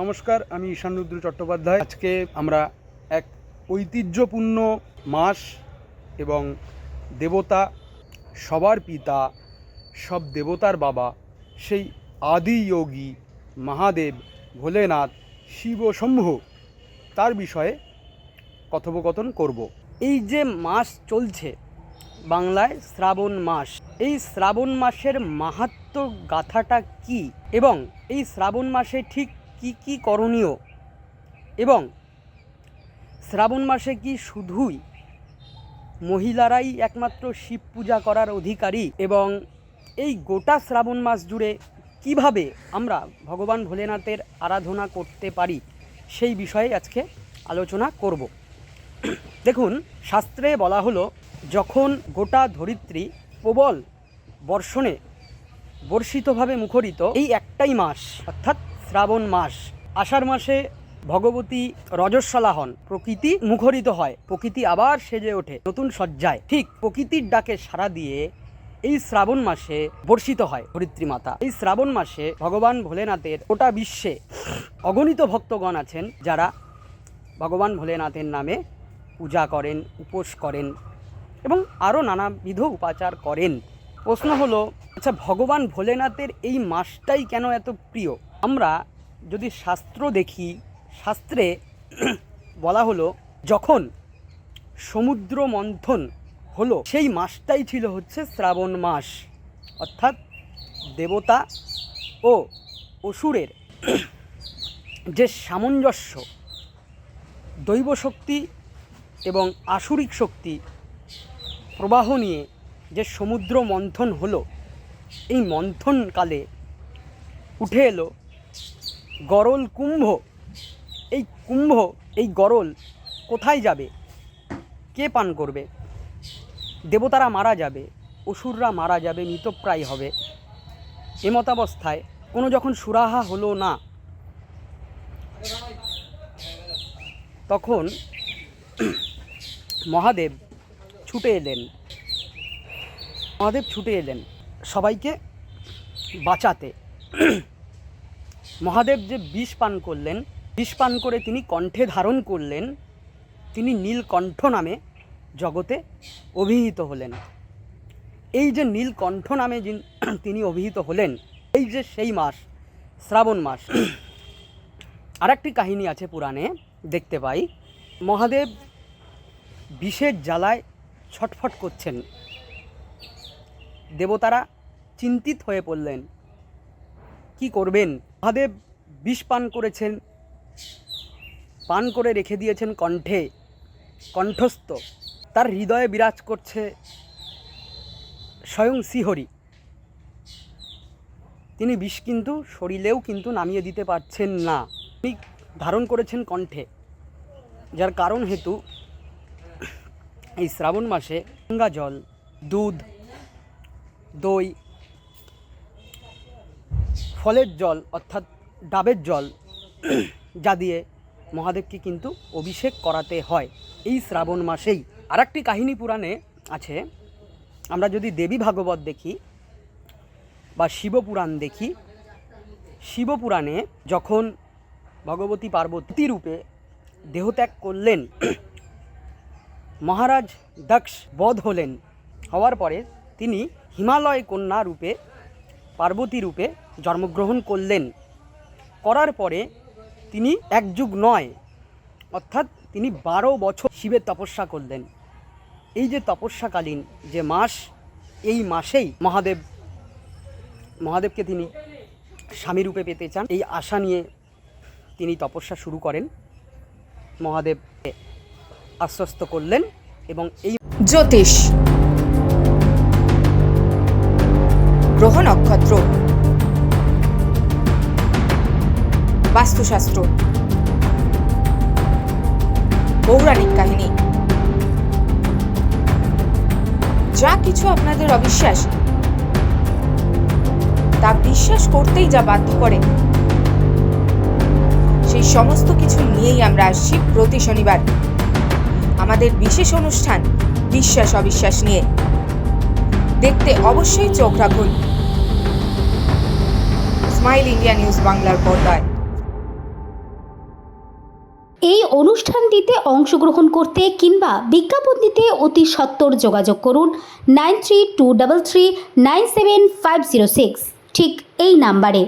নমস্কার, আমি ঈশানরুদ্র চট্টোপাধ্যায়। আজকে আমরা এক ঐতিহ্যপূর্ণ মাস এবং দেবতা, সবার পিতা, সব দেবতার বাবা, সেই আদি যোগী মহাদেব, ভোলেনাথ, শিব শম্ভু তার বিষয়ে কথোপকথন করব। এই যে মাস চলছে বাংলায় শ্রাবণ মাস, এই শ্রাবণ মাসের মাহাত্ম গাথাটা কি? এবং এই শ্রাবণ মাসে ঠিক কি কি করণীয়? এবং শ্রাবণ মাসে কি শুধুই মহিলারাই একমাত্র শিব পূজা করার অধিকারী? এবং এই গোটা শ্রাবণ মাস জুড়ে কীভাবে আমরা ভগবান ভোলেনাথের আরাধনা করতে পারি? সেই বিষয়ে আজকে আলোচনা করব। দেখুন, শাস্ত্রে বলা হলো, যখন গোটা ধরিত্রী প্রবল বর্ষণে বর্ষিতভাবে মুখরিত, এই একটাই মাস, অর্থাৎ শ্রাবণ মাস। আষাঢ় মাসে ভগবতী রজস্বলা হন। প্রকৃতি মুখরিত হয়, প্রকৃতি আবার সেজে ওঠে, নতুন সজ্জায়। ঠিক প্রকৃতির ডাকে সাড়া দিয়ে এই শ্রাবণ মাসে বর্ষিত হয় ধরিত্রী মাতা। এই শ্রাবণ মাসে ভগবান ভোলেনাথের গোটা বিশ্বে অগণিত ভক্তগণ আছেন যারা ভগবান ভোলেনাথের নামে পূজা করেন, উপোস করেন এবং আরও নানাবিধ উপাচার করেন। প্রশ্ন হলো আচ্ছা ভগবান ভোলেনাথের এই মাসটাই কেন এত প্রিয়? আমরা যদি শাস্ত্র দেখি, শাস্ত্রে বলা হলো, যখন সমুদ্র মন্থন হলো, সেই মাসটাই ছিল হচ্ছে শ্রাবণ মাস। অর্থাৎ দেবতা ও অসুরের যে সামঞ্জস্য, দৈব শক্তি এবং আসুরিক শক্তি প্রবাহ নিয়ে যে সমুদ্র মন্থন হলো, এই মন্থনকালে উঠে এলো গরল কুম্ভ। এই কুম্ভ, এই গরল কোথায় যাবে? কে পান করবে? দেবতারা মারা যাবে, অসুররা মারা যাবে, মৃতপ্রায় হবে। এমতাবস্থায়, কোনো যখন সুরাহা হলো না, তখন মহাদেব ছুটে এলেন। মহাদেব ছুটে এলেন সবাইকে বাঁচাতে। মহাদেব যে বিষ পান করলেন, বিষ পান করে তিনি কণ্ঠে ধারণ করলেন, তিনি নীলকণ্ঠ নামে জগতে অভিহিত হলেন। এই যে নীলকণ্ঠ নামে তিনি অভিহিত হলেন, এই যে সেই মাস, শ্রাবণ মাস। আরেকটি কাহিনী আছে পুরাণে, দেখতে পাই। মহাদেব বিষের জ্বালায় ছটফট করছেন। দেবতারা চিন্তিত হয়ে পড়লেন কি করবেন? মহাদেব বিষ পান করেছেন। পান করে রেখে দিয়েছেন কণ্ঠে। কণ্ঠস্থ। তার হৃদয়ে বিরাজ করছে স্বয়ং শ্রীহরি। তিনি বিষ কিন্তু শরীরেও কিন্তু নামিয়ে দিতে পারছেন না। তিনি ধারণ করেছেন কণ্ঠে। যার কারণ হেতু এই শ্রাবণ মাসে গঙ্গা জল, দুধ, দই ফলের জল, অর্থাৎ ডাবের জল, যা দিয়ে মহাদেবকে কিন্তু অভিষেক করাতে হয়। এই শ্রাবণ মাসেই। আর একটি কাহিনী পুরাণে আছে। আমরা যদি দেবী ভাগবত দেখি বা শিবপুরাণ দেখি, শিবপুরাণে যখন ভগবতী পার্বতী রূপে দেহত্যাগ করলেন, মহারাজ দক্ষ বধ হলেন। হওয়ার পরে তিনি হিমালয় কন্যা রূপে পার্বতী রূপে জন্মগ্রহণ করলেন। করার পরে তিনি এক যুগ নয়, অর্থাৎ তিনি বারো বছর শিবের তপস্যা করলেন। এই যে তপস্যাকালীন যে মাস, এই মাসেই মহাদেব, মহাদেবকে তিনি স্বামী রূপে পেতে চান। এই আশা নিয়ে তিনি তপস্যা শুরু করেন। মহাদেবকে আশ্বস্ত করলেন এবং এই জ্যোতিষ। গ্রহ নক্ষত্র। বাস্তুশাস্ত্র। পৌরাণিক কাহিনী। যা কিছু আপনাদের অবিশ্বাস, তা বিশ্বাস করতেই যা বাধ্য করে। সেই সমস্ত কিছু নিয়েই আমরা আসছি প্রতি শনিবার। আমাদের বিশেষ অনুষ্ঠান বিশ্বাস অবিশ্বাস নিয়ে। দেখতে অবশ্যই চোখ রাখুন। স্মাইল ইন্ডিয়া নিউজ বাংলার পর্দায়। এই অনুষ্ঠানটিতে অংশগ্রহণ করতে কিংবা বিজ্ঞাপন দিতে অতি সত্বর যোগাযোগ করুন nine three two double three nine seven five zero six. ঠিক এই নাম্বারে।